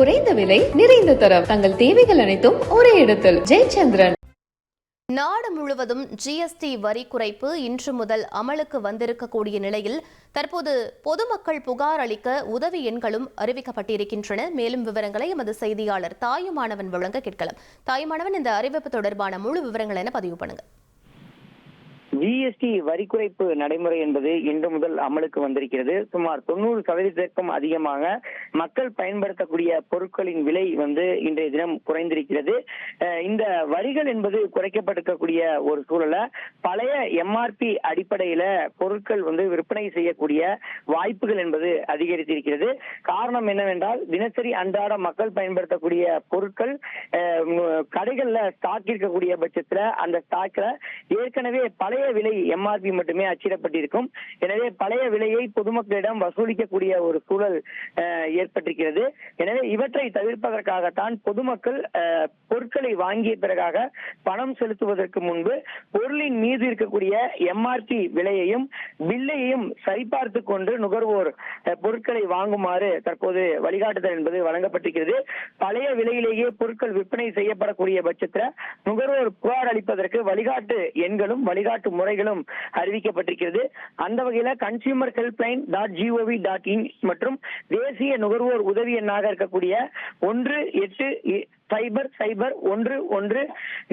குறைந்த விலை நிறைந்த தரம். தங்கள் தேவைகள் அனைத்தும் ஒரே இடத்தில். ஜெயச்சந்திரன். நாடு முழுவதும் ஜிஎஸ்டி வரி குறைப்பு இன்று முதல் அமலுக்கு வந்திருக்கக்கூடிய நிலையில் தற்போது பொதுமக்கள் புகார் அளிக்க உதவி எண்களும் அறிவிக்கப்பட்டிருக்கின்றன. மேலும் விவரங்களை எமது செய்தியாளர் தாயுமானவன் வழங்க கேட்கலாம். தாயுமானவன் இந்த அறிவிப்பு தொடர்பான முழு விவரங்கள் என பதிவு பண்ணுங்கள் ஜிஎஸ்டி வரி குறைப்பு நடைமுறை என்பது இன்று முதல் அமலுக்கு வந்திருக்கிறது. சுமார் தொண்ணூறு சதவீதத்திற்கும் அதிகமாக மக்கள் பயன்படுத்தக்கூடிய பொருட்களின் விலை வந்து இன்றைய தினம் குறைந்திருக்கிறது. இந்த வரிகள் என்பது குறைக்கப்பட்டிருக்கக்கூடிய ஒரு சூழலை பழைய எம்ஆர்பி அடிப்படையில பொருட்கள் வந்து விற்பனை செய்யக்கூடிய வாய்ப்புகள் என்பது அதிகரித்திருக்கிறது. காரணம் என்னவென்றால் தினசரி அன்றாட மக்கள் பயன்படுத்தக்கூடிய பொருட்கள் கடைகள்ல ஸ்டாக் இருக்கக்கூடிய பட்சத்துல அந்த ஸ்டாக்ல ஏற்கனவே பழைய பழைய விலை எம்ஆர்பி மட்டுமே அச்சிடப்பட்டிருக்கும். எனவே பழைய விலையை பொதுமக்களிடம் வசூலிக்கக்கூடிய ஒரு சூழல் ஏற்பட்டிருக்கிறது. எனவே இவற்றை தவிர்ப்பதற்காகத்தான் பொதுமக்கள் பொருட்களை வாங்கிய பிறகாக பணம் செலுத்துவதற்கு முன்பு பொருளின் மீது இருக்கக்கூடிய எம்ஆர்பி விலையையும் வில்லையையும் சரிபார்த்து கொண்டு நுகர்வோர் பொருட்களை வாங்குமாறு தற்போது வழிகாட்டுதல் என்பது வழங்கப்பட்டிருக்கிறது. பழைய விலையிலேயே பொருட்கள் விற்பனை செய்யப்படக்கூடிய பட்சத்தில் நுகர்வோர் புகார் அளிப்பதற்கு வழிகாட்டு எண்களும் வழிகாட்டு முறைகளும் அறிவிக்கப்பட்டிருக்கிறது. அந்த வகையில consumer helpline dot G O V dot in மற்றும் தேசிய நுகர்வோர் உதவி எண்ணாக இருக்கக்கூடிய ஒன்று எட்டு சைபர் சைபர் ஒன்று ஒன்று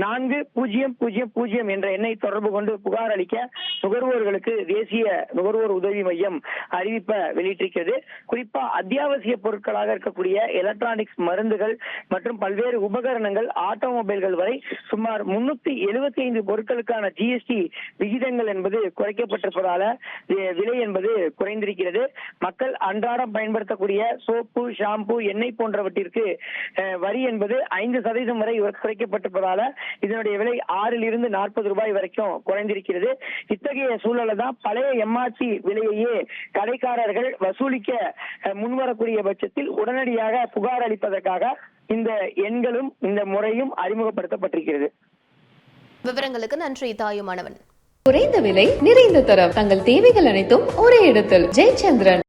நான்கு பூஜ்ஜியம் பூஜ்ஜியம் பூஜ்ஜியம் என்ற எண்ணை தொடர்பு கொண்டு புகார் அளிக்க நுகர்வோர்களுக்கு தேசிய நுகர்வோர் உதவி மையம் அறிவிப்பை வெளியிட்டிருக்கிறது. குறிப்பா அத்தியாவசிய பொருட்களாக இருக்கக்கூடிய எலக்ட்ரானிக்ஸ் மருந்துகள் மற்றும் பல்வேறு உபகரணங்கள் ஆட்டோமொபைல்கள் வரை சுமார் முன்னூத்தி எழுபத்தி ஐந்து பொருட்களுக்கான ஜிஎஸ்டி விகிதங்கள் என்பது குறைக்கப்பட்டிருப்பதால விலை என்பது குறைந்திருக்கிறது. மக்கள் அன்றாடம் பயன்படுத்தக்கூடிய சோப்பு ஷாம்பு எண்ணெய் போன்றவற்றிற்கு வரி என்பது ஐந்து சதவீதம் வரை குறைக்கப்பட்டிருப்பதால இதனுடைய விலை ஆறில் இருந்து நாற்பது ரூபாய் வரைக்கும் குறைந்திருக்கிறது. இத்தகைய சூழலை தான் பழைய எம்ஆர்பி விலையையே கடைக்காரர்கள் வசூலிக்க முன்வரக்கூடிய பட்சத்தில் உடனடியாக புகார் அளிப்பதற்காக இந்த எண்களும் இந்த முறையும் அறிமுகப்படுத்தப்பட்டிருக்கிறது. விவரங்களுக்கு நன்றி தாயுமானவன் குறைந்த விலை நிறைந்த தரம். தங்கள் தேவைகள் அனைத்தும் ஒரே இடத்தில். ஜெயச்சந்திரன்.